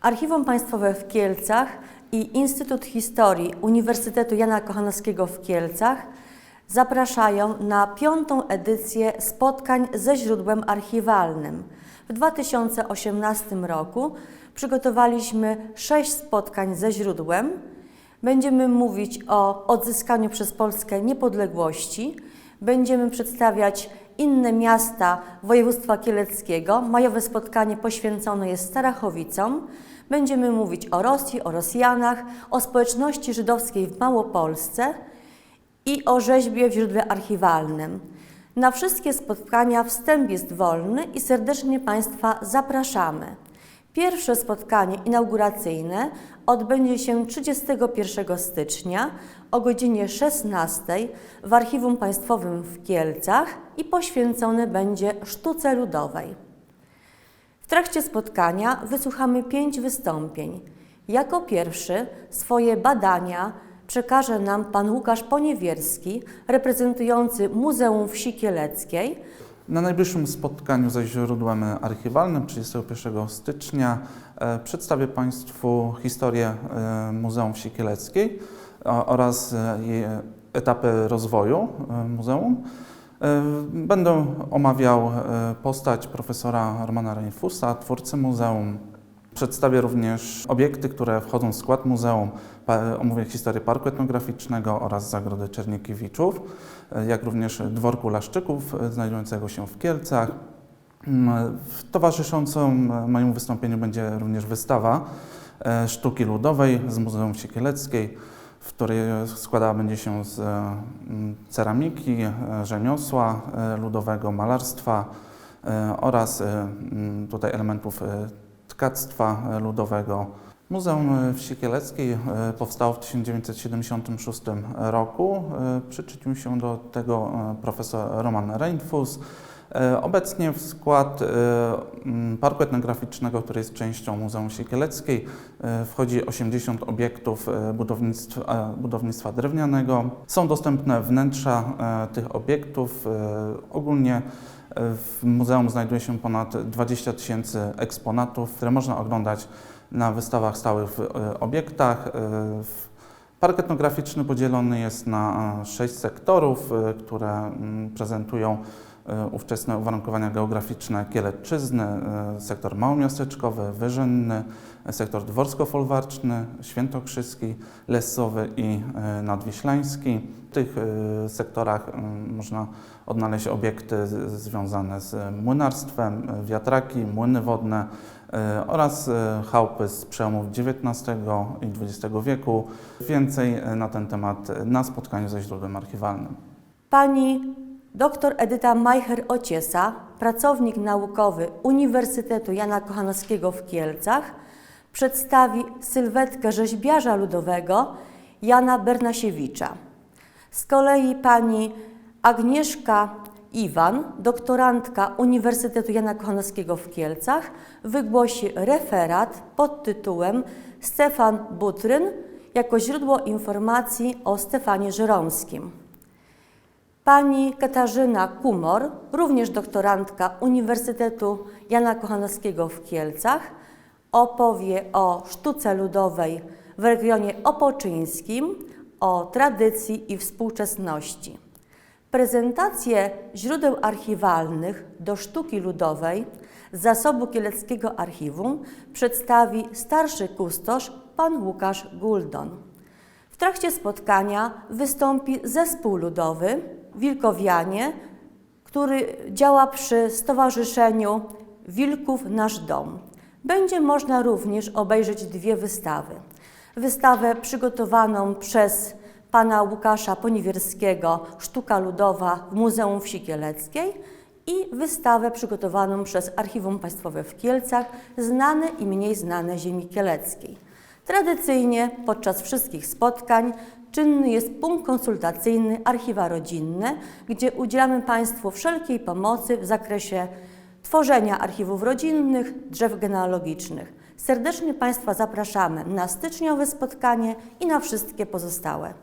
Archiwum Państwowe w Kielcach i Instytut Historii Uniwersytetu Jana Kochanowskiego w Kielcach zapraszają na piątą edycję spotkań ze źródłem archiwalnym. W 2018 roku przygotowaliśmy sześć spotkań ze źródłem. Będziemy mówić o odzyskaniu przez Polskę niepodległości. Będziemy przedstawiać inne miasta województwa kieleckiego. Majowe spotkanie poświęcone jest Starachowicom. Będziemy mówić o Rosji, o Rosjanach, o społeczności żydowskiej w Małopolsce i o rzeźbie w źródle archiwalnym. Na wszystkie spotkania wstęp jest wolny i serdecznie Państwa zapraszamy. Pierwsze spotkanie inauguracyjne odbędzie się 31 stycznia o godzinie 16 w Archiwum Państwowym w Kielcach i poświęcone będzie sztuce ludowej. W trakcie spotkania wysłuchamy pięć wystąpień. Jako pierwszy swoje badania przekaże nam pan Łukasz Poniewierski, reprezentujący Muzeum Wsi Kieleckiej. Na najbliższym spotkaniu ze źródłem archiwalnym 31 stycznia e, przedstawię Państwu historię e, Muzeum Wsi Kieleckiej oraz e, jej etapy rozwoju muzeum. Będę omawiał postać profesora Romana Reinfusa, twórcy muzeum. Przedstawię również obiekty, które wchodzą w skład muzeum. Omówię historię parku etnograficznego oraz zagrody Czernikiewiczów, e, jak również dworku Laszczyków e, znajdującego się w Kielcach. Mm, Towarzyszącą e, mojemu wystąpieniu będzie również wystawa sztuki ludowej z Muzeum Wsi Kieleckiej, w której składała będzie się z ceramiki, rzemiosła ludowego, malarstwa oraz tutaj elementów tkactwa ludowego. Muzeum Wsi Kieleckiej e, powstało w 1976 roku. E, Przyczynił się do tego e, profesor Roman Reinfus. Obecnie w skład Parku Etnograficznego, który jest częścią Muzeum Wsi Kieleckiej, e, wchodzi 80 obiektów budownictwa, budownictwa drewnianego. Są dostępne wnętrza tych obiektów. Ogólnie w muzeum znajduje się ponad 20 tysięcy eksponatów, które można oglądać na wystawach stałych w e, obiektach. E, Park etnograficzny podzielony jest na e, sześć sektorów, które mm, prezentują ówczesne uwarunkowania geograficzne Kielecczyzny, e, sektor małomiasteczkowy, wyżynny, sektor dworsko-folwarczny, świętokrzyski, lesowy i e, nadwiślański. W tych e, sektorach można odnaleźć obiekty związane z młynarstwem, e, wiatraki, młyny wodne oraz chałupy z przełomów XIX i XX wieku. Więcej na ten temat na spotkaniu ze źródłem archiwalnym. Pani dr Edyta Majcher-Ociesa, pracownik naukowy Uniwersytetu Jana Kochanowskiego w Kielcach, przedstawi sylwetkę rzeźbiarza ludowego Jana Bernasiewicza. Z kolei pani Agnieszka Iwan, doktorantka Uniwersytetu Jana Kochanowskiego w Kielcach, wygłosi referat pod tytułem Stefan Butryn jako źródło informacji o Stefanie Żeromskim. Pani Katarzyna Kumor, również doktorantka Uniwersytetu Jana Kochanowskiego w Kielcach, opowie o sztuce ludowej w regionie opoczyńskim, o tradycji i współczesności. Prezentację źródeł archiwalnych do sztuki ludowej z zasobu Kieleckiego Archiwum przedstawi starszy kustosz pan Łukasz Guldon. W trakcie spotkania wystąpi zespół ludowy Wilkowianie, który działa przy Stowarzyszeniu Wilków Nasz Dom. Będzie można również obejrzeć dwie wystawy. Wystawę przygotowaną przez pana Łukasza Poniewierskiego Sztuka Ludowa w Muzeum Wsi Kieleckiej i wystawę przygotowaną przez Archiwum Państwowe w Kielcach Znane i mniej znane ziemi kieleckiej. Tradycyjnie podczas wszystkich spotkań czynny jest punkt konsultacyjny Archiwa Rodzinne, gdzie udzielamy Państwu wszelkiej pomocy w zakresie tworzenia archiwów rodzinnych, drzew genealogicznych. Serdecznie Państwa zapraszamy na styczniowe spotkanie i na wszystkie pozostałe.